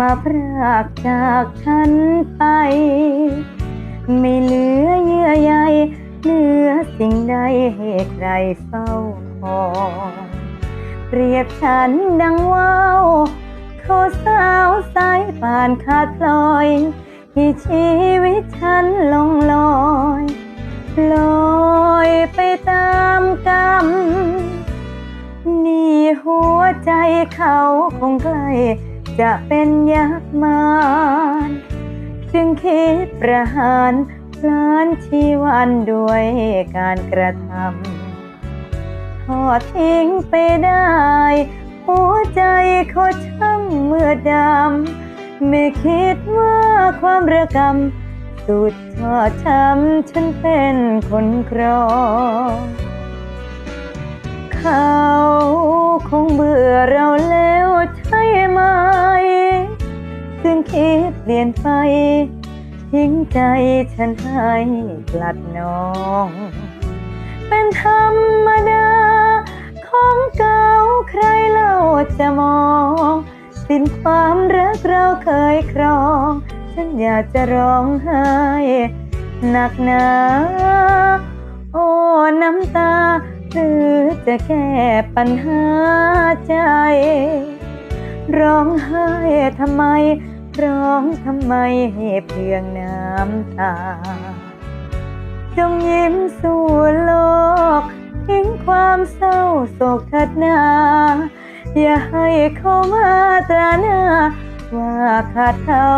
มาพรากจากฉันไป ไม่เหลือเยื่อใยเหลือสิ่งใดให้ใครเฝ้าคอยเปรียบฉันดังว่าวเขาสาวสายป่านขาดพลอยที่ชีวิตฉันลงลอยลอยไปตามกรรมนี่หัวใจเขาคงใกล้ จะเป็นยักษ์มารจึงคิดประหารพลานชีวันด้วยการกระทำทอดทิ้งไปได้ หัวใจเขาช่างเมื่อดำ ไม่คิดว่าความระกำสุดทอดช้ำฉันเป็นคนครองเขาคง ไป ทิ้งใจฉันให้กลัดน้อง เป็นธรรมดา ของเก่าใครเล่าจะมอง สิ้นความรักเราเคยครอง ฉันอยากจะร้องไห้หนักหนาโอ้น้ำตา หรือจะแก้ปัญหาใจ ร้องไห้ทำไม ร้องทำไมให้เพียงน้ำตา จงยิ้มสู่โลก ทิ้งความเศร้าโศกเถิดนา อย่าให้เขามาตราหน้า ว่าขาดเขา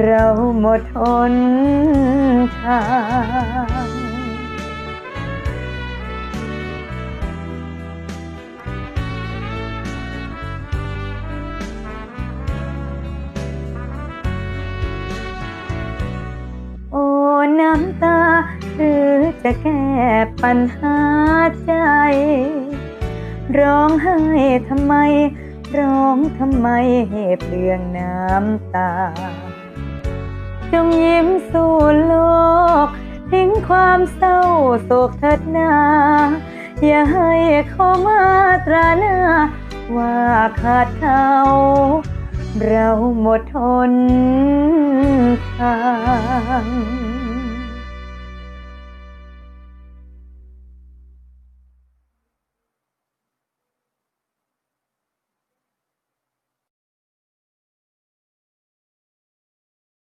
เราหมดหนทาง จะแก้ปัญหาใจ ร้องไห้ทำไม ร้องทำไมให้เปลืองน้ำตา จงยิ้มสู่โลก ทิ้งความเศร้าโศกเถิดนา อย่าให้เขามาตราหน้า ว่าขาดเขา เราหมดทนทาง